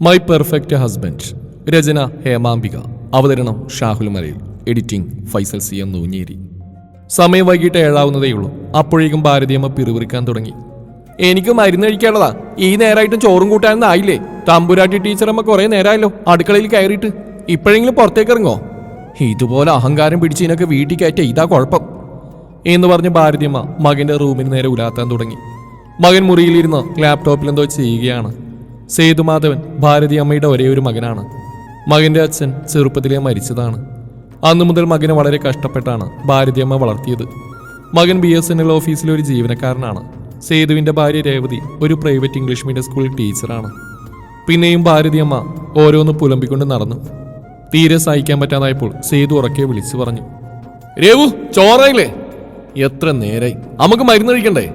My perfect husband രചന ഹേമാംബിക അവതരണം Shahul Malayil editing Faisal C M Noonjeri. സമയം വൈകിട്ട് ഏഴാവുന്നതേയുള്ളൂ അപ്പോഴേക്കും ഭാരതിയമ്മ പിറുവിറുക്കാൻ തുടങ്ങി. എനിക്ക് മരുന്ന് കഴിക്കാനുള്ളതാ. ഈ നേരമായിട്ടും ചോറും കൂട്ടാനൊന്നും ആയില്ലേ? തമ്പുരാട്ടി ടീച്ചറമ്മ കുറേ നേരമായല്ലോ അടുക്കളയിൽ കയറിയിട്ട് ഇപ്പോഴെങ്കിലും പുറത്തേക്ക് ഇറങ്ങോ? ഇതുപോലെ അഹങ്കാരം പിടിച്ച് ഇതിനൊക്കെ വീട്ടിൽ കയറ്റ ഇതാ കുഴപ്പം. എന്ന് പറഞ്ഞ് ഭാരതിയമ്മ മകന്റെ റൂമിന് നേരെ ഉലാത്താൻ തുടങ്ങി. മകൻ മുറിയിലിരുന്ന് ലാപ്ടോപ്പിൽ എന്തോ ചെയ്യുകയാണ്. സേതുമാധവൻ ഭാരതി അമ്മയുടെ ഒരേ ഒരു മകനാണ്. മകന്റെ അച്ഛൻ ചെറുപ്പത്തിലേ മരിച്ചതാണ്. അന്നു മുതൽ മകനെ വളരെ കഷ്ടപ്പെട്ടാണ് ഭാരതിയമ്മ വളർത്തിയത്. മകൻ ബി എസ് എൻ എൽ ഓഫീസിലെ ഒരു ജീവനക്കാരനാണ്. സേതുവിന്റെ ഭാര്യ രേവതി ഒരു പ്രൈവറ്റ് ഇംഗ്ലീഷ് മീഡിയം സ്കൂൾ ടീച്ചറാണ്. പിന്നെയും ഭാരതിയമ്മ ഓരോന്ന് പുലമ്പിക്കൊണ്ട് നടന്നു. തീരെ സഹിക്കാൻ പറ്റാതായപ്പോൾ സേതു ഉറക്കെ വിളിച്ചു പറഞ്ഞു രേവു ചോറായില്ലേ? എത്ര നേരായി. നമുക്ക് മരുന്ന് കഴിക്കണ്ടേ?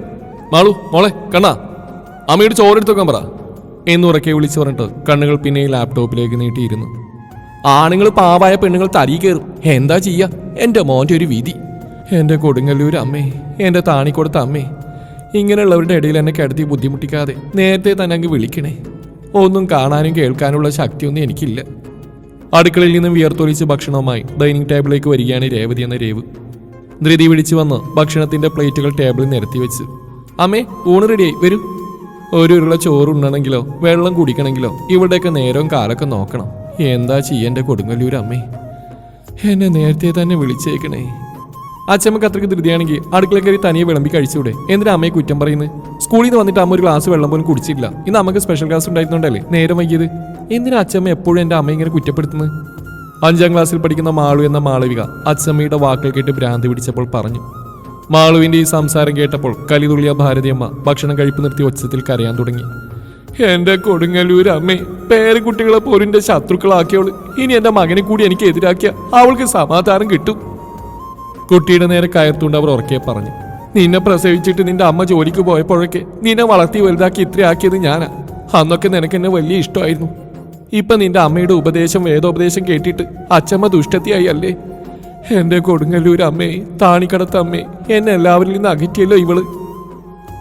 മാളു മോളെ കണ്ണാ. അമ്മയോട് ചോറെടുത്തു വെക്കാൻ പറ. എന്ന് ഉറക്കെ വിളിച്ചു പറഞ്ഞിട്ട് കണ്ണുകൾ പിന്നെ ലാപ്ടോപ്പിലേക്ക് നീട്ടിയിരുന്നു. ആണുങ്ങൾ പാവായ പെണ്ണുങ്ങൾ തരി കയറും. എന്താ ചെയ്യുക എന്റെ മോന്റെ ഒരു വിധി. എന്റെ കൊടുങ്ങല്ലൂർ അമ്മേ എന്റെ താണിക്കൊടുത്ത അമ്മേ ഇങ്ങനെയുള്ളവരുടെ ഇടയിൽ എന്നെ കിടത്തി ബുദ്ധിമുട്ടിക്കാതെ നേരത്തെ തന്നെ അങ്ങ് വിളിക്കണേ. ഒന്നും കാണാനും കേൾക്കാനുള്ള ശക്തിയൊന്നും എനിക്കില്ല. അടുക്കളയിൽ നിന്നും വിയർത്തൊലിച്ച് ഭക്ഷണവുമായി ഡൈനിങ് ടേബിളിലേക്ക് വരികയാണ് രേവതി എന്ന രേവ്. ധൃതി വിളിച്ചു വന്ന് ഭക്ഷണത്തിന്റെ പ്ലേറ്റുകൾ ടേബിളിൽ നിരത്തി വെച്ച്. അമ്മേ ഊണ് റെഡിയായി വരൂ. ഒരു ഉരുള ചോറ് ഉണ്ണണമെങ്കിലോ വെള്ളം കുടിക്കണമെങ്കിലോ ഇവിടെയൊക്കെ നേരവും കാലൊക്കെ നോക്കണം. എന്താ ചെയ്യന്റെ കൊടുങ്ങല്ലൂർ അമ്മേ? എന്നെ നേരത്തെ തന്നെ വിളിച്ചേക്കണേ. അച്ഛമ്മക്ക് അത്രയ്ക്ക് ധൃതിയാണെങ്കിൽ അടുക്കള കയറി തനിയെ വിളമ്പി കഴിച്ചൂടെ? എന്തിനാ അമ്മയെ കുറ്റം പറയുന്നത്? സ്കൂളിൽ നിന്ന് വന്നിട്ട് അമ്മ ഒരു ഗ്ലാസ് വെള്ളം പോലും കുടിച്ചില്ല ഇന്ന് അമ്മയ്ക്ക് സ്പെഷ്യൽ ക്ലാസ് ഉണ്ടായിരുന്നുണ്ടല്ലേ നേരം വൈകിയത്. എന്തിനാ അച്ഛമ്മ എപ്പോഴും എന്റെ അമ്മ ഇങ്ങനെ കുറ്റപ്പെടുത്തുന്നത്? അഞ്ചാം ക്ലാസ്സിൽ പഠിക്കുന്ന മാളു എന്ന മാളവിക അച്ഛമ്മയുടെ വാക്കുകൾ കേട്ട് ഭ്രാന്തി പിടിച്ചപ്പോൾ പറഞ്ഞു. മാളുവിന്റെ ഈ സംസാരം കേട്ടപ്പോൾ കലിതുള്ളിയ ഭാരതിയമ്മ ഭക്ഷണം കഴിപ്പ് നിർത്തി ഒച്ചത്തിൽ കരയാൻ തുടങ്ങി. എന്റെ കൊടുങ്ങല്ലൂർ അമ്മേ പേരക്കുട്ടികളെ പോരിന്റെ എന്റെ ശത്രുക്കളാക്കിയവൾ. ഇനി എന്റെ മകനെ കൂടി എനിക്ക് എതിരാക്കിയ അവൾക്ക് സമാധാനം കിട്ടും. കുട്ടിയുടെ നേരെ കയർത്തുകൊണ്ട് അവർ ഉറക്കെ പറഞ്ഞു. നിന്നെ പ്രസവിച്ചിട്ട് നിന്റെ അമ്മ ജോലിക്ക് പോയപ്പോഴൊക്കെ നിന്നെ വളർത്തി വലുതാക്കി ഇത്രയാക്കിയത് ഞാനാ. അന്നൊക്കെ നിനക്ക് എന്നെ വലിയ ഇഷ്ടമായിരുന്നു. ഇപ്പൊ നിന്റെ അമ്മയുടെ ഉപദേശം വേദോപദേശം കേട്ടിട്ട് അച്ഛമ്മ ദുഷ്ടത്തിയായി അല്ലേ? എന്റെ കൊടുങ്ങല്ലൂർ അമ്മേ താണിക്കടത്ത അമ്മേ എന്നെ എല്ലാവരിൽ നിന്ന് അകറ്റിയല്ലോ ഇവൾ.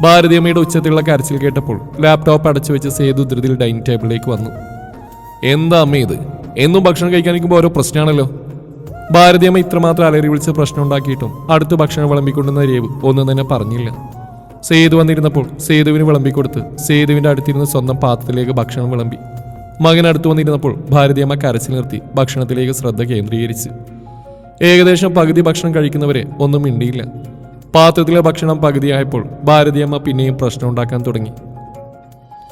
ഭാരതിയമ്മയുടെ ഉച്ചത്തിലുള്ള കരച്ചിൽ കേട്ടപ്പോൾ ലാപ്ടോപ്പ് അടച്ചു വെച്ച് സേതു ധൃതിയിൽ ഡൈനിങ് ടേബിളിലേക്ക് വന്നു. എന്താ അമ്മ ഇത്? എന്നും ഭക്ഷണം കഴിക്കാൻ നിൽക്കുമ്പോൾ ഓരോ പ്രശ്നമാണല്ലോ ഭാരതിയമ്മ ഇത്രമാത്രം അലറി വിളിച്ച് പ്രശ്നം ഉണ്ടാക്കിയിട്ടും അടുത്ത് ഭക്ഷണം വിളമ്പിക്കൊണ്ടുന്ന രേവ് ഒന്നും തന്നെ പറഞ്ഞില്ല. സേതു വന്നിരുന്നപ്പോൾ സേതുവിന് വിളമ്പിക്കൊടുത്ത് സേതുവിന്റെ അടുത്തിരുന്ന് സ്വന്തം പാത്രത്തിലേക്ക് ഭക്ഷണം വിളമ്പി. മകൻ അടുത്ത് വന്നിരുന്നപ്പോൾ ഭാരതിയമ്മ കരച്ചിൽ നിർത്തി ഭക്ഷണത്തിലേക്ക് ശ്രദ്ധ കേന്ദ്രീകരിച്ച്. ഏകദേശം പകുതി ഭക്ഷണം കഴിക്കുന്നവരെ ഒന്നും മിണ്ടിയില്ല. പാത്രത്തിലെ ഭക്ഷണം പകുതിയായപ്പോൾ ഭാരതിയമ്മ പിന്നെയും പ്രശ്നം ഉണ്ടാക്കാൻ തുടങ്ങി.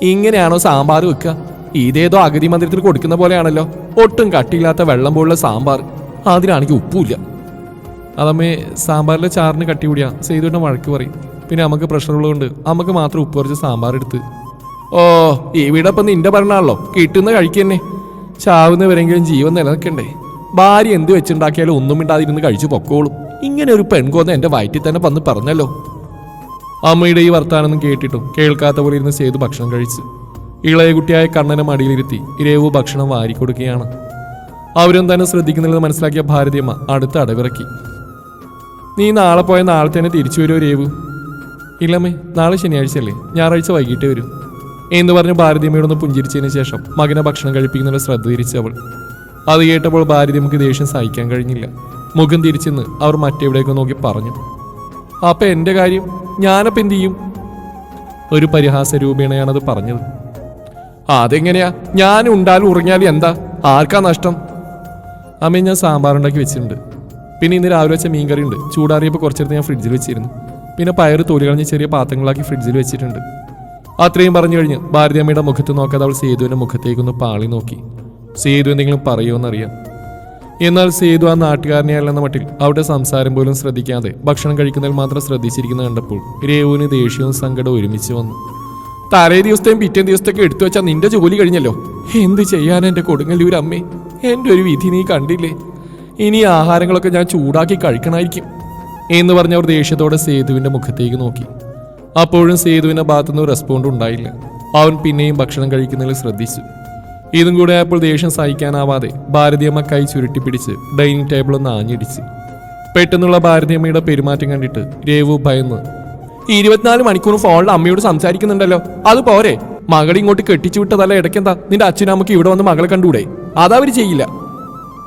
ഇങ്ങനെയാണോ സാമ്പാർ വെക്കുക? ഇതേതോ അഗതി മന്ദിരത്തിൽ കൊടുക്കുന്ന പോലെയാണല്ലോ. ഒട്ടും കട്ടിയില്ലാത്ത വെള്ളം പോലുള്ള സാമ്പാർ. അതിനാണെങ്കിൽ ഉപ്പുമില്ല. അതമ്മേ സാമ്പാറിലെ ചാറിന് കട്ടി കൂടിയാ ചെയ്തുകൊണ്ട് വഴക്ക് പറയും. പിന്നെ നമുക്ക് പ്രഷർ ഉള്ളതുകൊണ്ട് നമുക്ക് മാത്രം ഉപ്പ് കുറച്ച് സാമ്പാർ എടുത്ത്. ഓ ഈ ഇപ്പം നിന്റെ ഭരണമാണല്ലോ കിട്ടുന്ന കഴിക്കന്നെ. ചാവുന്നവരെങ്കിലും ജീവൻ നിലനിൽക്കണ്ടേ? ഭാര്യ എന്ത് വെച്ചുണ്ടാക്കിയാലും ഒന്നും മിണ്ടാതിരുന്ന് കഴിച്ചു പൊക്കോളും. ഇങ്ങനെ ഒരു പെൺകോന്ന് എന്റെ വയറ്റിൽ തന്നെ വന്ന് പറഞ്ഞല്ലോ. അമ്മയുടെ ഈ വർത്താനം കേട്ടിട്ടും കേൾക്കാത്ത പോലെ ഇരുന്ന് സേതു ഭക്ഷണം കഴിച്ച്. ഇളയ കുട്ടിയായ കണ്ണനെ മടിയിലിരുത്തി രേവു ഭക്ഷണം വാരിക്കൊടുക്കുകയാണ്. അവരും തന്നെ ശ്രദ്ധിക്കുന്നില്ലെന്ന് മനസ്സിലാക്കിയ ഭാരതിയമ്മ അടുത്ത് അടവിറക്കി. നീ നാളെ പോയ നാളെ തന്നെ തിരിച്ചു വരുമോ രേവു? ഇല്ലമ്മേ നാളെ ശനിയാഴ്ചയല്ലേ. ഞായറാഴ്ച വൈകിട്ട് വരും. എന്ന് പറഞ്ഞ് ഭാരതിയമ്മയോടൊന്ന് പുഞ്ചിരിച്ചതിന് ശേഷം മകനെ ഭക്ഷണം കഴിപ്പിക്കുന്നതിന് ശ്രദ്ധ തിരിച്ചു അവൾ അത് കേട്ടപ്പോൾ ഭാര്യ നമുക്ക് ദേഷ്യം സഹിക്കാൻ കഴിഞ്ഞില്ല. മുഖം തിരിച്ചെന്ന് അവർ മറ്റെവിടേക്കോ നോക്കി പറഞ്ഞു. അപ്പൊ എന്റെ കാര്യം ഞാനപ്പം എന്ത് ചെയ്യും? ഒരു പരിഹാസ രൂപേണയാണത് പറഞ്ഞത്. അതെങ്ങനെയാ? ഞാൻ ഉണ്ടാലും ഉറങ്ങിയാലും എന്താ? ആർക്കാ നഷ്ടം? അമ്മ ഞാൻ സാമ്പാർ ഉണ്ടാക്കി വെച്ചിട്ടുണ്ട്. പിന്നെ ഇന്ന് രാവിലെ വെച്ച മീൻകറി ഉണ്ട്. ചൂടാറിയപ്പോൾ കുറച്ചെടുത്ത് ഞാൻ ഫ്രിഡ്ജിൽ വെച്ചിരുന്നു. പിന്നെ പയർ തൊലി കളഞ്ഞ് ചെറിയ പാത്രങ്ങളാക്കി ഫ്രിഡ്ജിൽ വെച്ചിട്ടുണ്ട്. അത്രയും പറഞ്ഞു കഴിഞ്ഞ് ഭാരതിയമ്മയുടെ മുഖത്ത് നോക്കാതെ അവൾ സേതുവിന്റെ മുഖത്തേക്കൊന്ന് പാളി നോക്കി. സേതു എന്തെങ്കിലും പറയുമെന്നറിയാം എന്നാൽ സേതു ആ നാട്ടുകാരനെ അല്ലെന്ന മട്ടിൽ അവിടെ സംസാരം പോലും ശ്രദ്ധിക്കാതെ ഭക്ഷണം കഴിക്കുന്നതിൽ മാത്രം ശ്രദ്ധിച്ചിരിക്കുന്ന കണ്ടപ്പോൾ രേവുവിന് ദേഷ്യവും സങ്കടവും ഒരുമിച്ച് വന്നു. തലേ ദിവസത്തെയും പിറ്റേ ദിവസത്തൊക്കെ എടുത്തു വെച്ചാൽ നിന്റെ ജോലി കഴിഞ്ഞല്ലോ. എന്ത് ചെയ്യാൻ എന്റെ കൊടുങ്ങല്ലൂർ അമ്മേ? എന്റെ ഒരു വിധി നീ കണ്ടില്ലേ? ഇനി ആഹാരങ്ങളൊക്കെ ഞാൻ ചൂടാക്കി കഴിക്കണമായിരിക്കും എന്ന് പറഞ്ഞവർ ദേഷ്യത്തോടെ സേതുവിന്റെ മുഖത്തേക്ക് നോക്കി. അപ്പോഴും സേതുവിന്റെ ഭാഗത്തുനിന്ന് റെസ്പോണ്ട് ഉണ്ടായില്ല. അവൻ പിന്നെയും ഭക്ഷണം കഴിക്കുന്നതിൽ ശ്രദ്ധിച്ചു. ഇതും കൂടെ ആയപ്പോൾ ദേഷ്യം സഹിക്കാനാവാതെ ഭാരതിയമ്മ കൈ ചുരുട്ടിപ്പിടിച്ച് ഡൈനിങ് ടേബിൾ ഒന്ന് ആഞ്ഞിടിച്ച്. പെട്ടെന്നുള്ള ഭാരതിയമ്മയുടെ പെരുമാറ്റം കണ്ടിട്ട് രേവു ഭയന്ന്. ഇരുപത്തിനാല് മണിക്കൂർ ഫോണിൽ അമ്മയോട് സംസാരിക്കുന്നുണ്ടല്ലോ. അത് പോരെ? മകളെ ഇങ്ങോട്ട് കെട്ടിച്ചു വിട്ടതല്ല ഇടയ്ക്കെന്താ? നിന്റെ അച്ഛനും അമ്മയ്ക്ക് ഇവിടെ വന്ന് മകളെ കണ്ടുകൂടെ അതവർ ചെയ്യില്ല.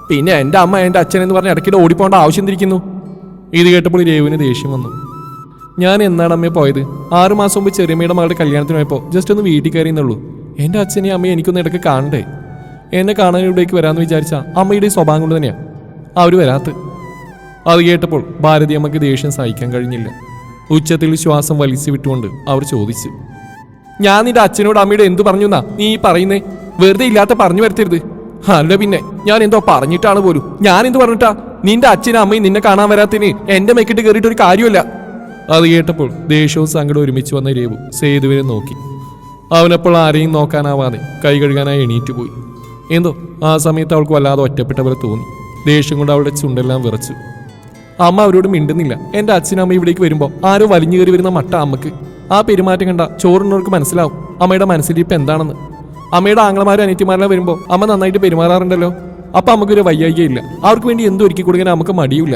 പിന്നെ എന്റെ അമ്മ എന്റെ അച്ഛൻ എന്ന് പറഞ്ഞ് ഇടയ്ക്കിടെ ഓടിപ്പോണ്ട ആവശ്യം തിരിക്കുന്നു ഇത് കേട്ടപ്പോൾ രേവുവിന് ദേഷ്യം വന്നു. ഞാൻ എന്നാണ് അമ്മയെ പോയത്? ആറുമാസം മുമ്പ് ചെറിയമ്മയുടെ മകളുടെ കല്യാണത്തിന് പോയപ്പോൾ ജസ്റ്റ് ഒന്ന് വീട്ടിൽ കയറിയെന്നുള്ളൂ എന്റെ അച്ഛനെയും അമ്മയും എനിക്കൊന്ന് ഇടയ്ക്ക് കാണണ്ടേ? എന്നെ കാണാൻ ഇവിടേക്ക് വരാമെന്ന് വിചാരിച്ച അമ്മയുടെ സ്വഭാവം കൊണ്ട് തന്നെയാ അവർ വരാത്ത. അത് കേട്ടപ്പോൾ ഭാരതി അമ്മയ്ക്ക് ദേഷ്യം സഹിക്കാൻ കഴിഞ്ഞില്ല. ഉച്ചത്തിൽ ശ്വാസം വലിച്ചു വിട്ടുകൊണ്ട് അവർ ചോദിച്ചു. ഞാൻ നിന്റെ അച്ഛനോട് അമ്മയോട് എന്തു പറഞ്ഞു എന്നാ നീ പറയുന്നേ? വെറുതെ ഇല്ലാത്ത പറഞ്ഞു വരുത്തരുത്. അല്ല പിന്നെ ഞാൻ എന്തോ പറഞ്ഞിട്ടാണ് പോലും. ഞാൻ എന്ത് പറഞ്ഞിട്ടാ? നിന്റെ അച്ഛനും അമ്മയും നിന്നെ കാണാൻ വരാത്തതിന് എന്റെ മെക്കിട്ട് കയറിയിട്ടൊരു കാര്യമില്ല അത് കേട്ടപ്പോൾ ദേഷ്യവും സങ്കടവും ഒരുമിച്ച് വന്ന രേവു സേതുവിനെ നോക്കി. അവനപ്പോൾ ആരെയും നോക്കാനാവാതെ കൈ കഴുകാനായി എണീറ്റ് പോയി. എന്തോ ആ സമയത്ത് അവൾക്ക് വല്ലാതെ ഒറ്റപ്പെട്ട പോലെ തോന്നി. ദേഷ്യം കൊണ്ട് അവളുടെ ചുണ്ടെല്ലാം വിറച്ചു. അമ്മ അവരോട് മിണ്ടുന്നില്ല. എന്റെ അച്ഛനമ്മ ഇവിടേക്ക് വരുമ്പോൾ ആരോ വലിഞ്ഞു കയറി വരുന്ന മട്ട അമ്മയ്ക്ക്. ആ പെരുമാറ്റം കണ്ട ചോറിനവർക്ക് മനസ്സിലാവും. അമ്മയുടെ മനസ്സിലിപ്പോൾ എന്താണെന്ന്. അമ്മയുടെ ആംഗ്ലമാരും അനിയത്തിമാരെല്ലാം വരുമ്പോൾ അമ്മ നന്നായിട്ട് പെരുമാറാറുണ്ടല്ലോ. അപ്പം അമ്മക്കൊരു വയ്യായികയില്ല അവർക്ക് വേണ്ടി എന്ത് ഒരുക്കി കൊടുക്കാൻ നമുക്ക് മടിയില്ല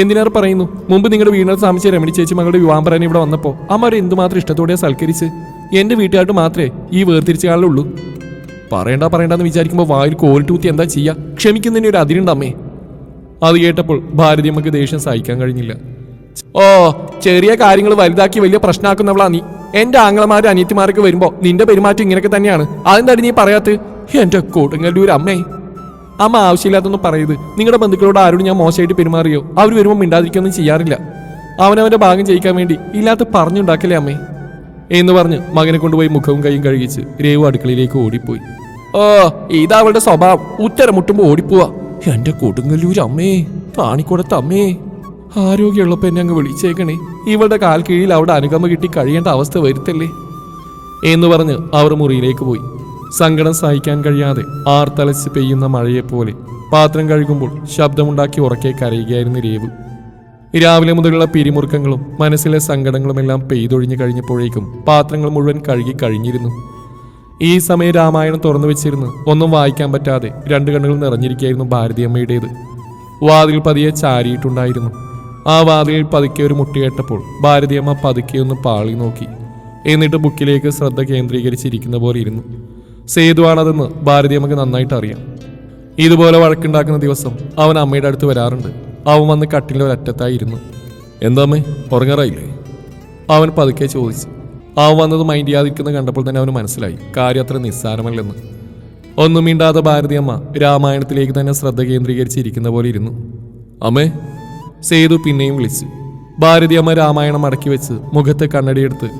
എന്തിനാർ പറയുന്നു? മുമ്പ് നിങ്ങളുടെ വീടിനകത്ത് താമസിച്ച രമണി ചേച്ചി മകളുടെ വിവാഹം പറയാൻ ഇവിടെ വന്നപ്പോൾ അമ്മ അവരെ എന്തുമാത്രം ഇഷ്ടത്തോടെ സൽക്കരിച്ച്? എന്റെ വീട്ടുകാർക്ക് മാത്രമേ ഈ വേർതിരിച്ച ആളുള്ളൂ പറയണ്ട പറയണ്ടെന്ന് വിചാരിക്കുമ്പോൾ വായിൽ കോരിട്ടൂത്തി എന്താ ചെയ്യാ? ക്ഷമിക്കുന്നതിന് ഒരു അതിരുണ്ടമ്മേ അത് കേട്ടപ്പോൾ ഭാരതിയമ്മക്ക് ദേഷ്യം സഹിക്കാൻ കഴിഞ്ഞില്ല. ഓ ചെറിയ കാര്യങ്ങൾ വലുതാക്കി വലിയ പ്രശ്നമാക്കുന്നവളാ നീ. എന്റെ ആങ്ങളമാരും അനിയത്തിമാരൊക്കെ വരുമ്പോ നിന്റെ പെരുമാറ്റം ഇങ്ങനെയൊക്കെ തന്നെയാണ്. അതെന്താണ് നീ പറയാത്ത? എന്റെ കൊടുങ്ങല്ലൂർ അമ്മേ. അമ്മ ആവശ്യമില്ലാത്തൊന്നും പറയത് നിങ്ങളുടെ ബന്ധുക്കളോട് ആരോട് ഞാൻ മോശമായിട്ട് പെരുമാറിയോ? അവർ വരുമ്പോൾ മിണ്ടാതിരിക്കൊന്നും ചെയ്യാറില്ല. അവനവന്റെ ഭാഗം ചെയ്യിക്കാൻ വേണ്ടി ഇല്ലാത്ത പറഞ്ഞുണ്ടാക്കലേ അമ്മേ? എന്ന് പറഞ്ഞ് മകനെ കൊണ്ടുപോയി മുഖവും കൈയും കഴുകിച്ച് രേവു അടുക്കളയിലേക്ക് ഓടിപ്പോയി. ഓ ഇതാ അവളുടെ സ്വഭാവം. ഉത്തരം മുട്ടുമ്പോ ഓടിപ്പോവാ. എന്റെ കൊടുങ്ങല്ലൂർ അമ്മേ താണിക്കൂടത്ത് അമ്മേ. ആരോഗ്യമുള്ളപ്പോ എന്നെ അങ്ങ് വിളിച്ചേക്കണേ. ഇവളുടെ കാൽ കീഴിൽ അവിടെ അനുഗമ കിട്ടി കഴിയേണ്ട അവസ്ഥ വരുത്തല്ലേ? എന്ന് പറഞ്ഞ് അവർ മുറിയിലേക്ക് പോയി. സങ്കടം സഹിക്കാൻ കഴിയാതെ ആർത്തലച്ച് പെയ്യുന്ന മഴയെപ്പോലെ പാത്രം കഴുകുമ്പോൾ ശബ്ദമുണ്ടാക്കി ഉറക്കെ കരയുകയായിരുന്നു രേവു. രാവിലെ മുതലുള്ള പിരിമുറുക്കങ്ങളും മനസ്സിലെ സങ്കടങ്ങളുമെല്ലാം പെയ്തൊഴിഞ്ഞു കഴിഞ്ഞപ്പോഴേക്കും പാത്രങ്ങൾ മുഴുവൻ കഴുകി കഴിഞ്ഞിരുന്നു. ഈ സമയം രാമായണം തുറന്നു വെച്ചിരുന്ന്. ഒന്നും വായിക്കാൻ പറ്റാതെ രണ്ട് കണ്ണുകൾ നിറഞ്ഞിരിക്കുകയായിരുന്നു ഭാരതിയമ്മയുടേത്. വാതിൽ പതിയെ ചാരിയിട്ടുണ്ടായിരുന്നു. ആ വാതിലിൽ പതുക്കെ ഒരു മുട്ടി കേട്ടപ്പോൾ ഭാരതിയമ്മ പതുക്കെ ഒന്ന് പാളി നോക്കി. എന്നിട്ട് ബുക്കിലേക്ക് ശ്രദ്ധ കേന്ദ്രീകരിച്ചിരിക്കുന്ന പോലെ ഇരുന്നു. സേതുവാണതെന്ന് ഭാരതിയമ്മക്ക് നന്നായിട്ട് അറിയാം ഇതുപോലെ വഴക്കുണ്ടാക്കുന്ന ദിവസം അവൻ അമ്മയുടെ അടുത്ത് വരാറുണ്ട്. അവൻ വന്ന് കട്ടിലെ ഒരറ്റത്തായിരുന്നു. എന്താമ്മേ ഉറങ്ങാറായില്ലേ? അവൻ പതുക്കെ ചോദിച്ചു. അവൻ വന്നത് മൈൻഡ് ചെയ്യാതിരിക്കുന്ന കണ്ടപ്പോൾ തന്നെ അവന് മനസ്സിലായി. കാര്യം അത്ര നിസ്സാരമല്ലെന്ന്. ഒന്നും മിണ്ടാതെ ഭാരതിയമ്മ രാമായണത്തിലേക്ക് തന്നെ ശ്രദ്ധ കേന്ദ്രീകരിച്ചിരിക്കുന്ന പോലെ ഇരുന്നു. അമ്മേ സേതു പിന്നെയും വിളിച്ചു. ഭാരതിയമ്മ രാമായണം അടക്കി വെച്ച് മുഖത്തെ കണ്ണടിയെടുത്ത്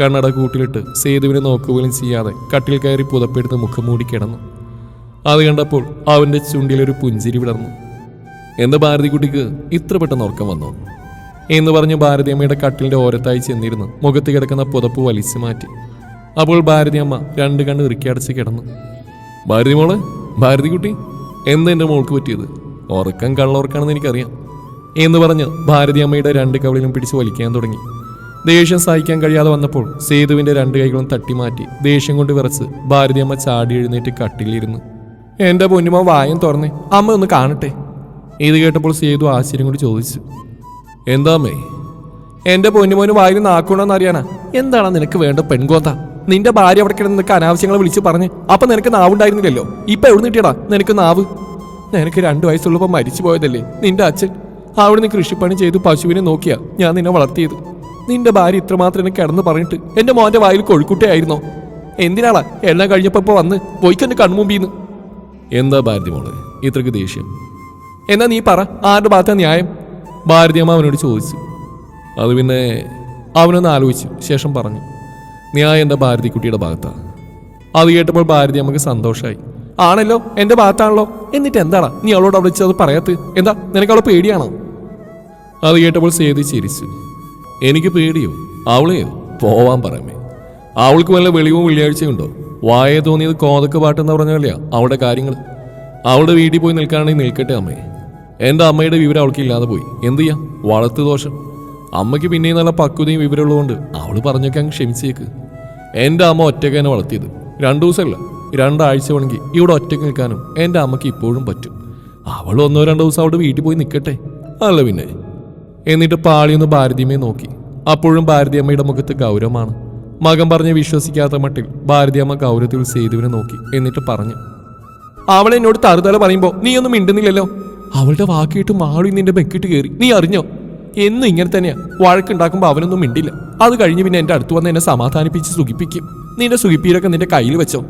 കണ്ണട കൂട്ടിലിട്ട് സേതുവിനെ നോക്കുകയും ചെയ്യാതെ കട്ടിൽ കയറി പുതപ്പെടുത്ത് മുഖം മൂടി കിടന്നു. അത് കണ്ടപ്പോൾ അവന്റെ ചുണ്ടിലൊരു പുഞ്ചിരി വിടർന്നു. എന്താ ഭാരതിക്കുട്ടിക്ക് ഇത്ര പെട്ടെന്ന് ഉറക്കം വന്നു. എന്ന് പറഞ്ഞ് ഭാരതിയമ്മയുടെ കട്ടിലിന്റെ ഓരത്തായി ചെന്നിരുന്ന് മുഖത്ത് കിടക്കുന്ന പുതപ്പ് വലിച്ചു മാറ്റി. അപ്പോൾ ഭാരതിയമ്മ രണ്ട് കണ്ണ് ഇറുക്കി അടച്ച് കിടന്നു. ഭാരതി മോളെ ഭാരതിക്കുട്ടി എന്താ എന്റെ മോൾക്ക് പറ്റിയത്? ഉറക്കം കള്ളുറക്കാണെന്ന് എനിക്കറിയാം. എന്ന് പറഞ്ഞ് ഭാരതിയമ്മയുടെ രണ്ട് കവളിലും പിടിച്ച് വലിക്കാൻ തുടങ്ങി. ദേഷ്യം സഹിക്കാൻ കഴിയാതെ വന്നപ്പോൾ സേതുവിന്റെ രണ്ട് കൈകളും തട്ടിമാറ്റി ദേഷ്യം കൊണ്ട് വിറച്ച് ഭാരതിയമ്മ ചാടി എഴുന്നേറ്റ് കട്ടിലിരുന്നു. എന്റെ പൊന്നുമ വായം തുറന്നേ. അമ്മ ഒന്ന് കാണട്ടെ. ഇത് കേട്ടപ്പോൾ സേതു ആശ്ചര്യം കൊണ്ട് ചോദിച്ചു എന്താമേ എന്റെ പൊന്നുമോന് വായിൽ നാക്കണമെന്ന് അറിയാനാ? എന്താണ് നിനക്ക് വേണ്ട പെൺകോന്ത? നിന്റെ ഭാര്യ അവിടെ കിടന്ന് നിനക്ക് അനാവശ്യങ്ങൾ വിളിച്ച് പറഞ്ഞ് അപ്പൊ നിനക്ക് നാവുണ്ടായിരുന്നില്ലല്ലോ? ഇപ്പൊ എവിടെ നിട്ടിയടാ നിനക്ക് നാവ്? നിനക്ക് രണ്ടു വയസ്സുള്ളപ്പോ മരിച്ചു പോയതല്ലേ നിന്റെ അച്ഛൻ? അവിടുന്ന് കൃഷിപ്പണി ചെയ്ത് പശുവിനെ നോക്കിയാ ഞാൻ നിന്നെ വളർത്തിയത്. നിന്റെ ഭാര്യ ഇത്രമാത്രം എന്നെ കിടന്ന് പറഞ്ഞിട്ട് എന്റെ മോന്റെ വായിൽ കൊഴുക്കുട്ടയായിരുന്നോ? എന്തിനാളാ എല്ലാം കഴിഞ്ഞപ്പോ ഇപ്പൊ വന്ന് പോയിക്കൊന്ന് കൺമുമ്പീന്ന്? എന്താ ഭാരതി മോൾ? ഇത്രക്ക് ദേഷ്യം? എന്നാ നീ പറ ആരുടെ ഭാഗത്താണ് ന്യായം? ഭാരതിയമ്മ അവനോട് ചോദിച്ചു. അത് പിന്നെ അവനൊന്ന് ആലോചിച്ചു ശേഷം പറഞ്ഞു ന്യായം എന്റെ ഭാരതിക്കുട്ടിയുടെ ഭാഗത്താണ് അത് കേട്ടപ്പോൾ ഭാരതി അമ്മയ്ക്ക് സന്തോഷമായി ആണല്ലോ എന്റെ ഭാഗത്താണല്ലോ. എന്നിട്ട് എന്താണ് നീ അവളോട് അവിടെ വെച്ചത് പറയാത്ത? എന്താ നിനക്ക് അവളെ പേടിയാണോ? അത് കേട്ടപ്പോൾ സേതി ചിരിച്ചു. എനിക്ക് പേടിയോ? അവളെയോ? പോവാൻ പറയുമേ അവൾക്ക് വല്ല വെളിവും വെള്ളിയാഴ്ചയുണ്ടോ? വായ തോന്നിയത് കോതക്ക് പാട്ടെന്ന് പറഞ്ഞാലെയാ അവളുടെ കാര്യങ്ങൾ അവളുടെ വീട്ടിൽ പോയി നിൽക്കാണെങ്കിൽ നിൽക്കട്ടെ അമ്മേ. എന്റെ അമ്മയുടെ വിവരം അവൾക്ക് ഇല്ലാതെ പോയി. എന്ത് ചെയ്യാം? വളർത്തു ദോഷം. അമ്മയ്ക്ക് പിന്നെയും നല്ല പക്വതയും വിവരമുള്ളതുകൊണ്ട് അവൾ പറഞ്ഞൊക്കെ അങ്ങ് ക്ഷമിച്ചേക്ക്. എന്റെ അമ്മ ഒറ്റയ്ക്ക് എന്നെ വളർത്തിയത്. രണ്ടു ദിവസമല്ല രണ്ടാഴ്ച വേണമെങ്കിൽ ഇവിടെ ഒറ്റയ്ക്ക് നിൽക്കാനും എന്റെ അമ്മയ്ക്ക് ഇപ്പോഴും പറ്റും. അവൾ ഒന്നോ രണ്ടോ ദിവസം അവിടെ വീട്ടിൽ പോയി നിൽക്കട്ടെ. അല്ല പിന്നെ. എന്നിട്ട് പാളിയൊന്ന് ഭാരതിയമ്മയെ നോക്കി. അപ്പോഴും ഭാരതിയമ്മയുടെ മുഖത്ത് ഗൗരവമാണ്. മകൻ പറഞ്ഞ് വിശ്വസിക്കാത്ത മട്ടിൽ ഭാരതിയമ്മ ഗൗരവത്തിൽ സേതുവിനെ നോക്കി. എന്നിട്ട് പറഞ്ഞു അവൾ എന്നോട് തറുതല പറയുമ്പോൾ നീ ഒന്നും മിണ്ടുന്നില്ലല്ലോ. അവളുടെ വാക്കിയിട്ട് മാളി നിന്റെ ബെക്കിട്ട് കയറി നീ അറിഞ്ഞോ? എന്നും ഇങ്ങനെ തന്നെയാ. വഴക്കുണ്ടാക്കുമ്പോ അവനൊന്നും മിണ്ടില്ല. അത് കഴിഞ്ഞ് പിന്നെ എന്റെ അടുത്ത് വന്ന് എന്നെ സമാധാനിപ്പിച്ച് സുഖിപ്പിക്കും. നിന്റെ സുഖിപ്പീരൊക്കെ നിന്റെ കയ്യിൽ വെച്ചോ?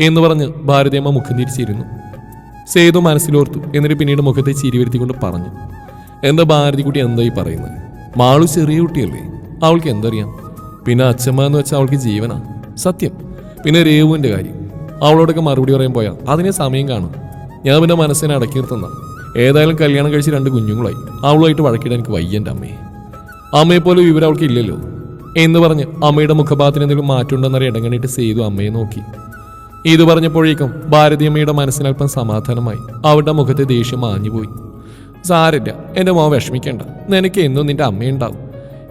എന്ന് പറഞ്ഞ് ഭാരതിയമ്മ മുഖം തിരിച്ചിരുന്നു. സേതു മനസ്സിലോർത്തു. എന്നിട്ട് പിന്നീട് മുഖത്തെ ചിരി വരുത്തിക്കൊണ്ട് പറഞ്ഞു. എന്താ ഭാരതിക്കുട്ടി എന്താ ഈ പറയുന്നത്? മാളു ചെറിയ കുട്ടിയല്ലേ? അവൾക്ക് എന്തറിയാം? പിന്നെ അച്ഛമ്മ എന്ന് വെച്ചാൽ അവൾക്ക് ജീവനാ. സത്യം. പിന്നെ രേവുവിന്റെ കാര്യം. അവളോടൊക്കെ മറുപടി പറയാൻ പോയാൽ അതിനെ സമയം കാണും. ഞാൻ പിന്നെ മനസ്സിനെ അടക്കി നിർത്തുന്ന ഏതായാലും കല്യാണം കഴിച്ച് രണ്ട് കുഞ്ഞുങ്ങളായി. അവളുമായിട്ട് വഴക്കിടാൻ എനിക്ക് വയ്യന്റെ അമ്മയെ. അമ്മയെ പോലെ വിവരം അവൾക്ക് ഇല്ലല്ലോ. എന്ന് പറഞ്ഞ് അമ്മയുടെ മുഖഭാവത്തിന് എന്തെങ്കിലും മാറ്റമുണ്ടെന്നറിയ ഇടങ്ങണിട്ട് സേതു അമ്മയെ നോക്കി. ഇത് പറഞ്ഞപ്പോഴേക്കും ഭാരതിയമ്മയുടെ മനസ്സിനല്പം സമാധാനമായി. അവളുടെ മുഖത്തെ ദേഷ്യം മാഞ്ഞുപോയി. സാരില്ല എന്റെ മോൻ വിഷമിക്കേണ്ട. നിനക്ക് എന്നും നിന്റെ അമ്മയുണ്ടാവും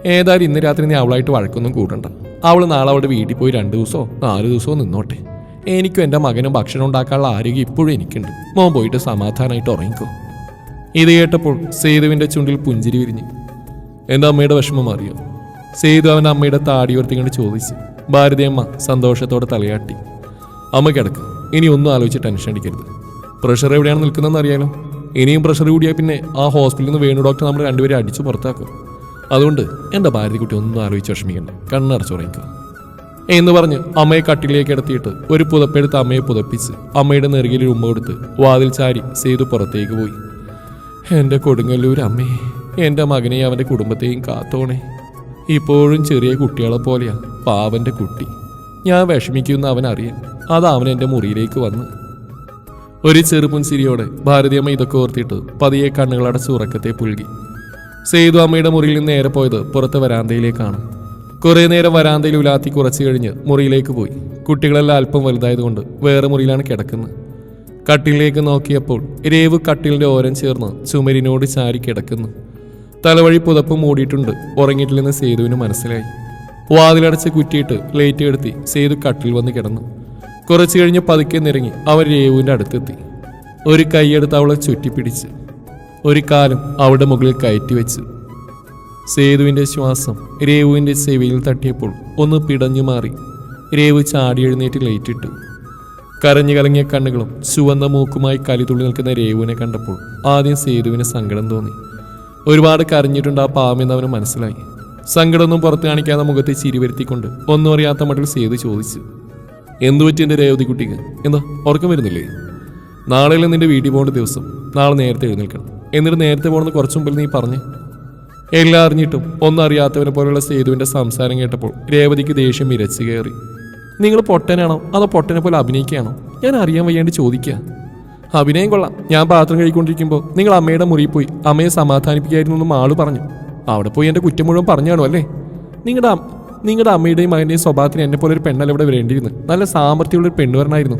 ഏതായാലും ഇന്ന് രാത്രി നീ അവളായിട്ട് വഴക്കൊന്നും കൂടണ്ട. അവൾ നാളെ അവളുടെ വീട്ടിൽ പോയി രണ്ട് ദിവസമോ നാല് ദിവസമോ നിന്നോട്ടെ. എനിക്കും എന്റെ മകനും ഭക്ഷണം ഉണ്ടാക്കാനുള്ള ആരോഗ്യം ഇപ്പോഴും എനിക്കുണ്ട്. മോൻ പോയിട്ട് സമാധാനമായിട്ട് ഉറങ്ങിക്കോ. ഇത് കേട്ടപ്പോൾ സേതുവിന്റെ ചുണ്ടിൽ പുഞ്ചിരി വിരിഞ്ഞു. എന്റെ അമ്മയുടെ വിഷമം അറിയോ? സേതു അവൻ അമ്മയുടെ താടി ഉയർത്തിക്കൊണ്ട് ചോദിച്ചു. ഭാരതിയമ്മ സന്തോഷത്തോടെ തലയാട്ടി. അമ്മ കിടക്ക്. ഇനി ഒന്നും ആലോചിച്ച് ടെൻഷൻ അടിക്കരുത്. പ്രഷർ എവിടെയാണ് നിൽക്കുന്നതെന്ന് അറിയാലോ? ഇനിയും പ്രഷർ കൂടിയാൽ പിന്നെ ആ ഹോസ്പിറ്റലിൽ നിന്ന് വേണു ഡോക്ടർ നമ്മൾ രണ്ടുപേരെ അടിച്ചു പുറത്താക്കും. അതുകൊണ്ട് എന്റെ ഭാരതിക്കുട്ടി ഒന്നും ആലോചിച്ച് വിഷമിക്കണ്ട. പറയിക്കുക എന്ന് പറഞ്ഞ് അമ്മയെ കട്ടിലേക്ക് കിടത്തിയിട്ട് ഒരു പുതപ്പെടുത്ത് അമ്മയെ പുതപ്പിച്ച് അമ്മയുടെ നെറുകിൽ ഉമ്മ കൊടുത്ത് വാതിൽ ചാരി സേതു പുറത്തേക്ക് പോയി. എന്റെ കൊടുങ്ങല്ലൂർ അമ്മേ എന്റെ മകനെയും അവന്റെ കുടുംബത്തെയും കാത്തോണേ. ഇപ്പോഴും ചെറിയ കുട്ടികളെ പോലെയാ പാവന്റെ കുട്ടി. ഞാൻ വിഷമിക്കുന്ന അവൻ അറിയാം. അത് അവൻ എന്റെ മുറിയിലേക്ക് വന്ന്. ഒരു ചെറുപുൻസിരിയോടെ ഭാരതിയമ്മ ഇതൊക്കെ ഓർത്തിട്ട് പതിയെ കണ്ണുകളടച്ച് ഉറക്കത്തെ പുൽകി. സേതു അമ്മയുടെ മുറിയിൽ നിന്ന് നേരെ പോയത് പുറത്തെ വരാന്തയിലേക്കാണ്. കുറേ നേരം വരാന്തയിൽ ഉലാത്തി കുറച്ച് കഴിഞ്ഞ് മുറിയിലേക്ക് പോയി. കുട്ടികളെല്ലാം അല്പം വലുതായതുകൊണ്ട് വേറെ മുറിയിലാണ് കിടക്കുന്നത്. കട്ടിലേക്ക് നോക്കിയപ്പോൾ രേവ് കട്ടിലിന്റെ ഓരം ചേർന്ന് ചുമരിനോട് ചാരി കിടക്കുന്നു. തലവഴി പുതപ്പ് മൂടിയിട്ടുണ്ട്. ഉറങ്ങിയിട്ടില്ലെന്ന് സേതുവിന് മനസ്സിലായി. വാതിലടച്ച് കുറ്റിയിട്ട് ലൈറ്റ് കെടുത്തി സേതു കട്ടിൽ വന്ന് കിടന്നു. കുറച്ചു കഴിഞ്ഞ് പതുക്കെ നിറങ്ങി അവൻ രേവുവിന്റെ അടുത്തെത്തി. ഒരു കൈയെടുത്ത് അവളെ ചുറ്റിപ്പിടിച്ച് ഒരു കാലം അവളുടെ മുകളിൽ കയറ്റി വെച്ച്. സേതുവിന്റെ ശ്വാസം രേവുവിന്റെ ചെവിയിൽ തട്ടിയപ്പോൾ ഒന്ന് പിടഞ്ഞു മാറി. രേവു ചാടി എഴുന്നേറ്റ് ലൈറ്റിട്ടു കരഞ്ഞു കലങ്ങിയ കണ്ണുകളും ചുവന്ന മൂക്കുമായി കലിതുള്ളി നിൽക്കുന്ന രേവുവിനെ കണ്ടപ്പോൾ ആദ്യം സേതുവിന് സങ്കടം തോന്നി. ഒരുപാട് കരഞ്ഞിട്ടുണ്ട് ആ പാമെന്ന് അവന് മനസ്സിലായി. സങ്കടമൊന്നും പുറത്ത് കാണിക്കാതെ മുഖത്തെ ചിരി വരുത്തിക്കൊണ്ട് ഒന്നും അറിയാത്ത മട്ടിൽ സേതു ചോദിച്ചു. എന്തു പറ്റി എന്റെ രേവതി കുട്ടിക്ക്? എന്താ ഉറക്കം വരുന്നില്ലേ? നാളെയല്ലേ നിന്റെ വീട്ടിൽ പോകേണ്ട ദിവസം? നാളെ നേരത്തെ എഴുന്നേൽക്കണം. എന്നിട്ട് നേരത്തെ പോകണമെന്ന് കുറച്ചു മുമ്പിൽ നീ പറഞ്ഞു. എല്ലാം അറിഞ്ഞിട്ടും ഒന്നും അറിയാത്തവനെ പോലെയുള്ള സേതുവിന്റെ സംസാരം കേട്ടപ്പോൾ രേവതിക്ക് ദേഷ്യം ഇരച്ചു കയറി. നിങ്ങൾ പൊട്ടനാണോ അതോ പൊട്ടനെ പോലെ അഭിനയിക്കുകയാണോ? ഞാൻ അറിയാൻ വയ്യാണ്ട് ചോദിക്കുക. അഭിനയം കൊള്ളാം. ഞാൻ പാത്രം കഴിക്കൊണ്ടിരിക്കുമ്പോൾ നിങ്ങൾ അമ്മയുടെ മുറിയിൽ പോയി അമ്മയെ സമാധാനിപ്പിക്കായിരുന്നു എന്നും ആൾ പറഞ്ഞു. അവിടെ പോയി എന്റെ കുറ്റം മുഴുവൻ പറഞ്ഞാണോ അല്ലേ? നിങ്ങളുടെ നിങ്ങളുടെ അമ്മയുടെയും മകന്റെയും സ്വഭാവത്തിന് എന്നെ പോലെ ഒരു പെണ്ണല്ല ഇവിടെ വരേണ്ടിയിരുന്നു. നല്ല സാമർഥ്യമുള്ളൊരു പെണ്ണുവരനായിരുന്നു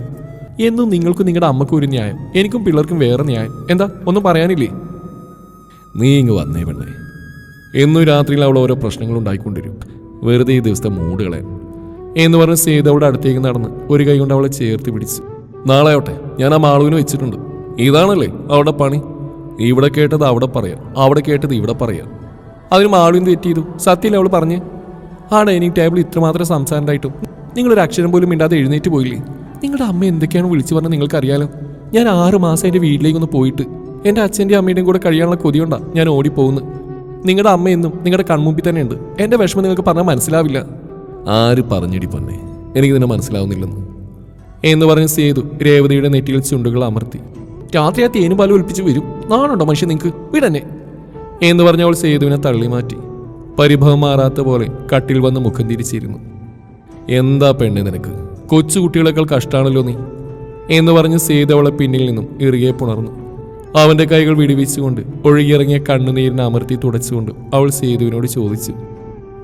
എന്നും നിങ്ങൾക്കും നിങ്ങളുടെ അമ്മക്കും ഒരു ന്യായം. എനിക്കും പിള്ളേർക്കും വേറെ ന്യായം. എന്താ? ഒന്നും പറയാനില്ലേ? നീ ഇങ്ങ് വന്നേ പെണ്ണേ. എന്നും രാത്രിയിൽ അവൾ ഓരോ പ്രശ്നങ്ങൾ ഉണ്ടായിക്കൊണ്ടിരും വെറുതെ ഈ ദിവസത്തെ മൂഡ് കളയാൻ. എന്ന് പറഞ്ഞ് സേതു അവിടെ അടുത്തേക്ക് നടന്ന് ഒരു കൈ കൊണ്ട് അവളെ ചേർത്ത് പിടിച്ചു. നാളെ ആവട്ടെ ഞാൻ ആ മാളുവിന് വെച്ചിട്ടുണ്ട്. ഇതാണല്ലേ അവളുടെ പണി? ഇവിടെ കേട്ടത് അവിടെ പറയാം. അവിടെ കേട്ടത് ഇവിടെ പറയാം. അതിന് മാളുവിന് തെറ്റിയതു സത്യല്ലേ അവൾ പറഞ്ഞ്? ആ ഡൈനിങ് ടേബിൾ ഇത്രമാത്രം സംസാരമുണ്ടായിട്ടും. നിങ്ങളൊരു അക്ഷരം പോലും മിണ്ടാതെ എഴുന്നേറ്റ് പോയില്ലേ? നിങ്ങളുടെ അമ്മ എന്തൊക്കെയാണ് വിളിച്ചു പറഞ്ഞത് നിങ്ങൾക്കറിയാലോ? ഞാൻ ആറ് മാസം എന്റെ വീട്ടിലേക്ക് ഒന്ന് പോയിട്ട് എന്റെ അച്ഛന്റെയും അമ്മയുടെയും കൂടെ കഴിയാനുള്ള കൊതിയുണ്ടാ ഞാൻ ഓടിപ്പോകുന്നു നിങ്ങളുടെ അമ്മയെന്നും നിങ്ങളുടെ കൺമുമ്പിൽ തന്നെയുണ്ട്. എന്റെ വിഷമം നിങ്ങൾക്ക് പറഞ്ഞാൽ മനസ്സിലാവില്ല. ആര് പറഞ്ഞിടി പൊന്നെ? എനിക്ക് നിന്നെ മനസ്സിലാവുന്നില്ലെന്ന്. എന്ന് പറഞ്ഞ് സേതു രേവതിയുടെ നെറ്റിയിൽ ചുണ്ടുകൾ അമർത്തി. രാത്രി ആ തേനും പാലും ഒലിപ്പിച്ച് വരും. നാണുണ്ടോ മനുഷ്യൻ നിങ്ങൾക്ക് വിടന്നെ. എന്ന് പറഞ്ഞവൾ സേതുവിനെ തള്ളി മാറ്റി. പരിഭവം മാറാത്ത പോലെ കട്ടിൽ വന്ന് മുഖം തിരിച്ചിരുന്നു. എന്താ പെണ്ണെ നിനക്ക്? കൊച്ചുകുട്ടികളെക്കാൾ കഷ്ടാണല്ലോ നീ. എന്ന് പറഞ്ഞ് സേതു അവളെ പിന്നിൽ നിന്നും ഇറുകെ പുണർന്നു. അവന്റെ കൈകൾ വിടിവിച്ചുകൊണ്ട് ഒഴുകിയിറങ്ങിയ കണ്ണുനീരിനെ അമർത്തി തുടച്ചുകൊണ്ട് അവൾ സേതുവിനോട് ചോദിച്ചു.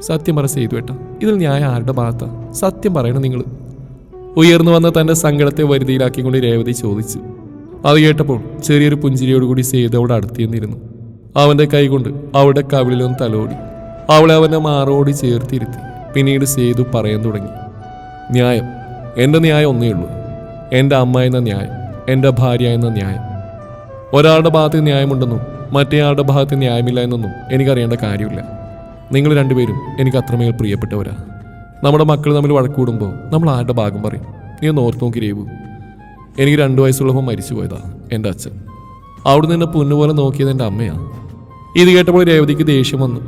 സത്യം പറ സേതു ഏട്ടാ. ഇതിൽ ന്യായം ആരുടെ ഭാഗത്താ? സത്യം പറയണം നിങ്ങൾ ഉയർന്നു വന്ന തന്റെ സങ്കടത്തെ വരുതിയിലാക്കിക്കൊണ്ട് രേവതി ചോദിച്ചു. അത് കേട്ടപ്പോൾ ചെറിയൊരു പുഞ്ചിരിയോടുകൂടി സേതു അവിടെ അടുത്തിയെന്നിരുന്നു അവന്റെ കൈകൊണ്ട് അവളുടെ കവിളിലൊന്ന് തലോടി. അവളെ അവന്റെ മാറോടി ചേർത്തിരുത്തി. പിന്നീട് സേതു പറയാൻ തുടങ്ങി. ന്യായം. എന്റെ ന്യായം ഒന്നേ ഉള്ളൂ. എന്റെ അമ്മ എന്ന ന്യായം. എന്റെ ഭാര്യ എന്ന ന്യായം. ഒരാളുടെ ഭാഗത്ത് ന്യായമുണ്ടെന്നും മറ്റേയാളുടെ ഭാഗത്ത് ന്യായമില്ല എന്നൊന്നും എനിക്കറിയേണ്ട കാര്യമില്ല. നിങ്ങൾ രണ്ടുപേരും എനിക്ക് അത്രമേൽ പ്രിയപ്പെട്ടവരാ. നമ്മുടെ മക്കൾ തമ്മിൽ വഴക്കൂടുമ്പോൾ നമ്മൾ ആരുടെ ഭാഗം പറയും? നീ ഒന്ന് ഓർത്ത് നോക്കി രേവു. എനിക്ക് രണ്ടു വയസ്സുള്ളപ്പോൾ മരിച്ചു പോയതാ എന്റെ അച്ഛൻ. അവിടെ നിന്ന് പൊന്നുപോലെ നോക്കിയത് എന്റെ അമ്മയാണ് ഇത് കേട്ടപ്പോൾ രേവതിക്ക് ദേഷ്യം വന്നു.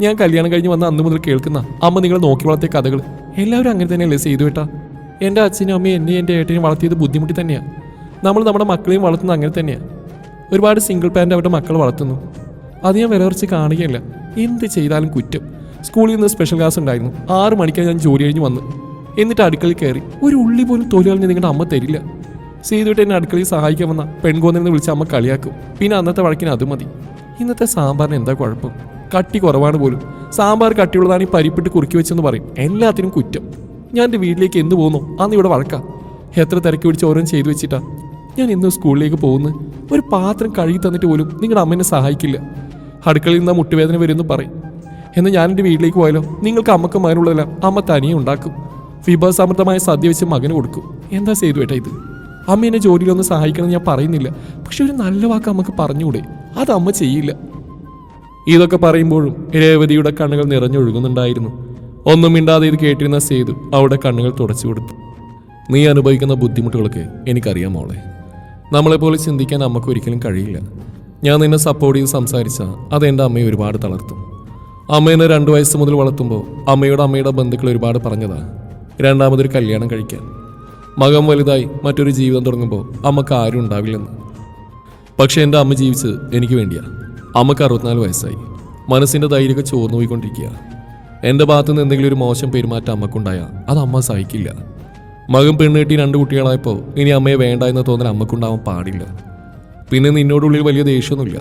ഞാൻ കല്യാണം കഴിഞ്ഞ് വന്ന അന്ന് മുതൽ കേൾക്കുന്ന അമ്മ നിങ്ങൾ നോക്കി വളർത്തിയ കഥകൾ എല്ലാവരും അങ്ങനെ തന്നെയല്ലേ ചെയ്തു കേട്ടാ? എന്റെ അച്ഛനും അമ്മയും എന്നെ എന്റെ ഏട്ടനെയും വളർത്തിയത് ബുദ്ധിമുട്ടി തന്നെയാണ് നമ്മൾ നമ്മുടെ മക്കളെയും വളർത്തുന്നത് അങ്ങനെ തന്നെയാണ് ഒരുപാട് സിംഗിൾ പാരന്റ് അവരുടെ മക്കൾ വളർത്തുന്നു. അത് ഞാൻ വില കുറച്ച് കാണുകയല്ല. എന്ത് ചെയ്താലും കുറ്റം. സ്കൂളിൽ നിന്ന് സ്പെഷ്യൽ ക്ലാസ് ഉണ്ടായിരുന്നു. ആറ് മണിക്കാണ് ഞാൻ ജോലി കഴിഞ്ഞ് വന്ന് എന്നിട്ട് അടുക്കളയിൽ കയറി. ഒരു ഉള്ളി പോലും തൊലി കളഞ്ഞ് നിങ്ങളുടെ അമ്മ തരില്ല. സേതുവിട്ട് എന്നെ അടുക്കളയിൽ സഹായിക്കാൻ വന്ന പെൺകോന്നിൽ വിളിച്ച് അമ്മ കളിയാക്കും. പിന്നെ അന്നത്തെ വഴക്കിന് അത് മതി. ഇന്നത്തെ സാമ്പാറിന് എന്താ കുഴപ്പം? കട്ടി കുറവാണ് പോലും. സാമ്പാർ കട്ടിയുള്ളതാണ് ഈ പരിപ്പിട്ട് കുറുക്കി വെച്ചെന്ന് പറയും. എല്ലാത്തിനും കുറ്റം. ഞാൻ എന്റെ വീട്ടിലേക്ക് എന്ത് പോകുന്നു? അന്ന് ഇവിടെ വഴക്കാം. എത്ര തിരക്ക് പിടിച്ച് ഓരോന്നും ചെയ്തു വെച്ചിട്ടാ. ഞാൻ ഇന്ന് സ്കൂളിലേക്ക് പോകുന്നു. ഒരു പാത്രം കഴുകി തന്നിട്ട് പോലും നിങ്ങളുടെ അമ്മേനെ സഹായിക്കില്ല. അടുക്കളയിൽ നിന്ന് മുട്ടുവേദന വരുമെന്ന് പറയും. എന്നാൽ ഞാൻ എന്റെ വീട്ടിലേക്ക് പോയാലോ? നിങ്ങൾക്ക് അമ്മയ്ക്ക് മകനുള്ളതെല്ലാം അമ്മ തനിയെ ഉണ്ടാക്കും. വിഭവസമൃദ്ധമായ സദ്യ വെച്ച് മകന് കൊടുക്കും. എന്താ ചെയ്തു ഏട്ടാ ഇത്? അമ്മ എന്നെ ജോലിയിലൊന്നും സഹായിക്കണമെന്ന് ഞാൻ പറയുന്നില്ല. പക്ഷെ ഒരു നല്ല വാക്ക് അമ്മയ്ക്ക് പറഞ്ഞുകൂടെ? അത് അമ്മ ചെയ്യില്ല. ഇതൊക്കെ പറയുമ്പോഴും രേവതിയുടെ കണ്ണുകൾ നിറഞ്ഞൊഴുകുന്നുണ്ടായിരുന്നു. ഒന്നും മിണ്ടാതെ ഇത് കേട്ടിരുന്ന സേതു അവിടെ കണ്ണുകൾ തുടച്ചു കൊടുത്തു. നീ അനുഭവിക്കുന്ന ബുദ്ധിമുട്ടുകളൊക്കെ എനിക്കറിയാം മോളെ. നമ്മളെപ്പോലെ ചിന്തിക്കാൻ അമ്മയ്ക്ക് ഒരിക്കലും കഴിയില്ല. ഞാൻ നിന്നെ സപ്പോർട്ട് ചെയ്ത് സംസാരിച്ച അത് എന്റെ അമ്മയെ ഒരുപാട് തളർത്തും. അമ്മേനെ രണ്ട് വയസ്സ് മുതൽ വളർത്തുമ്പോൾ അമ്മയുടെ അമ്മയുടെ ബന്ധുക്കൾ ഒരുപാട് പറഞ്ഞതാണ് രണ്ടാമതൊരു കല്യാണം കഴിക്കാൻ. മകൻ വലുതായി മറ്റൊരു ജീവിതം തുടങ്ങുമ്പോൾ അമ്മയ്ക്ക് ആരും ഉണ്ടാവില്ലെന്ന്. പക്ഷേ എന്റെ അമ്മ ജീവിച്ചത് എനിക്ക് വേണ്ടിയാ. അമ്മയ്ക്ക് അറുപത്തിനാല് വയസ്സായി. മനസ്സിന്റെ ധൈര്യമൊക്കെ ചോർന്നു പോയിക്കൊണ്ടിരിക്കുക. എന്റെ ഭാഗത്തുനിന്ന് എന്തെങ്കിലും ഒരു മോശം പെരുമാറ്റം അമ്മക്കുണ്ടായാൽ അത് അമ്മ സഹിക്കില്ല. മകൻ പെണ്ണുകെട്ടി രണ്ട് കുട്ടികളായപ്പോൾ ഇനി അമ്മയെ വേണ്ട എന്ന് തോന്നൽ അമ്മക്കുണ്ടാവാൻ പാടില്ല. പിന്നെ നിന്നോടുള്ളിൽ വലിയ ദേഷ്യമൊന്നുമില്ല.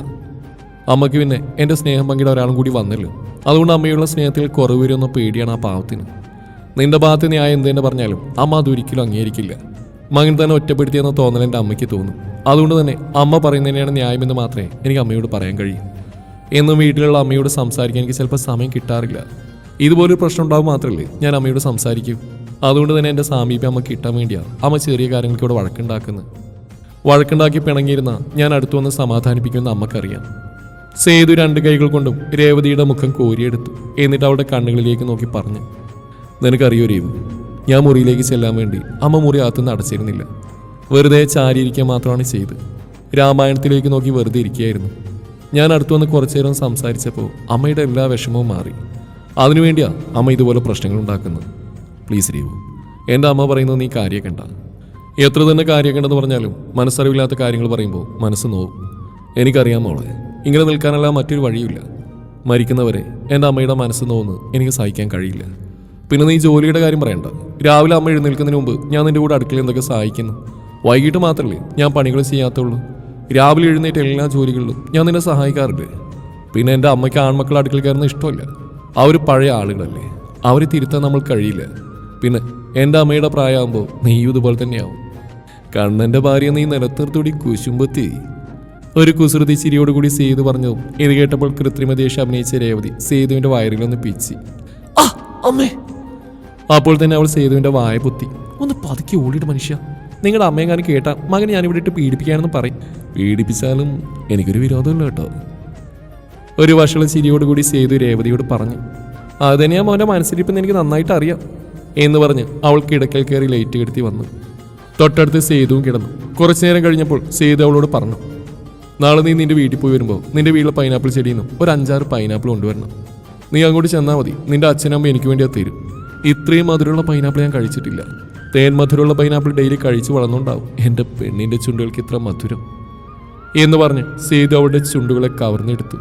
അമ്മയ്ക്ക് പിന്നെ എന്റെ സ്നേഹം പങ്കിട ഒരാളും കൂടി വന്നല്ലോ. അതുകൊണ്ട് അമ്മയുള്ള സ്നേഹത്തിൽ കുറവ് വരുമെന്ന പേടിയാണ് ആ പാവത്തിന്. നിന്റെ ഭാഗത്ത് ന്യായം എന്ത് തന്നെ പറഞ്ഞാലും അമ്മ അതൊരിക്കലും അംഗീകരിക്കില്ല. മകൻ തന്നെ ഒറ്റപ്പെടുത്തിയെന്ന തോന്നൽ എന്റെ അമ്മയ്ക്ക് തോന്നും. അതുകൊണ്ട് തന്നെ അമ്മ പറയുന്നതിനെയാണ് ന്യായമെന്ന് മാത്രമേ എനിക്ക് അമ്മയോട് പറയാൻ കഴിയൂ. എന്നും വീട്ടിലുള്ള അമ്മയോട് സംസാരിക്കാൻ എനിക്ക് ചിലപ്പോൾ സമയം കിട്ടാറില്ല. ഇതുപോലൊരു പ്രശ്നം ഉണ്ടാവും മാത്രമല്ലേ ഞാൻ അമ്മയോട് സംസാരിക്കും? അതുകൊണ്ട് തന്നെ എന്റെ സാമീപ്യം അമ്മ കിട്ടാൻ വേണ്ടിയാണ് അമ്മ ചെറിയ കാര്യങ്ങൾക്ക് ഇവിടെ വഴക്കുണ്ടാക്കുന്നത്. വഴക്കുണ്ടാക്കി പിണങ്ങിയിരുന്ന ഞാൻ അടുത്തു വന്ന് സമാധാനിപ്പിക്കുമെന്ന് അമ്മക്കറിയാം. സേതു രണ്ട് കൈകൾ കൊണ്ടും രേവതിയുടെ മുഖം കോരിയെടുത്തു. എന്നിട്ട് അവളുടെ കണ്ണുകളിലേക്ക് നോക്കി പറഞ്ഞു നിനക്കറിയോ രേവു ഞാൻ മുറിയിലേക്ക് ചെല്ലാൻ വേണ്ടി അമ്മ മുറി അകത്തുനിന്ന് അടച്ചിരുന്നില്ല. വെറുതെ ചാരിയിരിക്കുക മാത്രമാണ് ചെയ്ത്. രാമായണത്തിലേക്ക് നോക്കി വെറുതെ ഇരിക്കുകയായിരുന്നു. ഞാൻ അടുത്തു വന്ന് കുറച്ചു നേരം സംസാരിച്ചപ്പോൾ അമ്മയുടെ എല്ലാ വിഷമവും മാറി. അതിനുവേണ്ടിയാ അമ്മ ഇതുപോലെ പ്രശ്നങ്ങൾ ഉണ്ടാക്കുന്നത്. പ്ലീസ് രേവു എന്റെ അമ്മ പറയുന്നത് നീ കാര്യക്കണ്ട എത്ര തന്നെ കാര്യക്കണ്ടെന്ന് പറഞ്ഞാലും മനസ്സറിവില്ലാത്ത കാര്യങ്ങൾ പറയുമ്പോൾ മനസ്സ് നോവും. എനിക്കറിയാം മോളെ ഇങ്ങനെ നിൽക്കാനല്ല മറ്റൊരു വഴിയില്ല മരിക്കുന്നവരെ എന്റെ അമ്മയുടെ മനസ്സ് നോവുന്നത് എനിക്ക് സഹിക്കാൻ കഴിയില്ല. പിന്നെ നീ ജോലിയുടെ കാര്യം പറയണ്ട. രാവിലെ അമ്മ എഴുന്നേൽക്കുന്നതിന് മുമ്പ് ഞാൻ നിന്റെ കൂടെ അടുക്കളയിൽ എന്തൊക്കെ സഹായിക്കുന്നു? വൈകിട്ട് മാത്രമല്ലേ ഞാൻ പണികൾ ചെയ്യാത്തുള്ളൂ. രാവിലെ എഴുന്നേറ്റ് എല്ലാ ജോലികളിലും ഞാൻ നിന്നെ സഹായിക്കാറുണ്ട്. പിന്നെ എന്റെ അമ്മയ്ക്ക് ആൺമക്കൾ അടുക്കള കയറുന്ന ഇഷ്ടമല്ല. അവർ പഴയ ആളുകളല്ലേ. അവരെ തിരുത്താൻ നമ്മൾ കഴിയില്ല. പിന്നെ എന്റെ അമ്മയുടെ പ്രായമാകുമ്പോൾ നീയും ഇതുപോലെ തന്നെയാവും. കണ്ണന്റെ ഭാര്യ നീ നിലത്തിർത്തൂടി കുശുമ്പത്തി. ഒരു കുസൃതി ചിരിയോടുകൂടി സേതു പറഞ്ഞു ഇത് കേട്ടപ്പോൾ കൃത്രിമ ദേഷ്യം അഭിനയിച്ച രേവതി സേതുവിന്റെ വയറിലൊന്ന് പിച്ചി. ആ അമ്മേ. അപ്പോൾ തന്നെ അവൾ സേതുവിന്റെ വായ പൊത്തി. ഒന്ന് പതുക്കി ഓടിയിട്ട് മനുഷ്യ. നിങ്ങളുടെ അമ്മയെങ്ങാനും കേട്ടാ മകൻ ഞാൻ ഇവിടെ ഇട്ട് പീഡിപ്പിക്കാനെന്ന് പറയും. പീഡിപ്പിച്ചാലും എനിക്കൊരു വിരോധമില്ല കേട്ടോ. ഒരു വഷള ചിരിയോടുകൂടി സേതു രേവതിയോട് പറഞ്ഞു അത് തന്നെയാ മോന്റെ എനിക്ക് നന്നായിട്ട് അറിയാം എന്ന് പറഞ്ഞ് അവൾ കിടക്കൽ കയറി ലൈറ്റ് കെടുത്തി വന്നു. തൊട്ടടുത്ത് സേതുവും കിടന്നു. കുറച്ചു നേരം കഴിഞ്ഞപ്പോൾ സേതു അവളോട് പറഞ്ഞു നാളെ നീ നിന്റെ വീട്ടിൽ പോയി വരുമ്പോൾ നിന്റെ വീട്ടിലെ പൈനാപ്പിൾ ചെടിയിൽ നിന്നും ഒരു അഞ്ചാറ് പൈനാപ്പിൾ കൊണ്ടുവരണം. നീ അങ്ങോട്ട് ചെന്നാൽ മതി. നിന്റെ അച്ഛനമ്മ എനിക്ക് വേണ്ടി അത് തരും. ഇത്രയും മധുരമുള്ള പൈനാപ്പിൾ ഞാൻ കഴിച്ചിട്ടില്ല. തേൻ മധുരമുള്ള പൈനാപ്പിൾ ഡെയിലി കഴിച്ച് വളർന്നുണ്ടാവും. എന്റെ പെണ്ണിന്റെ ചുണ്ടുകൾക്ക് ഇത്ര മധുരം. എന്ന് പറഞ്ഞ് സേതു അവളുടെ ചുണ്ടുകളെ കവർന്നെടുത്തു.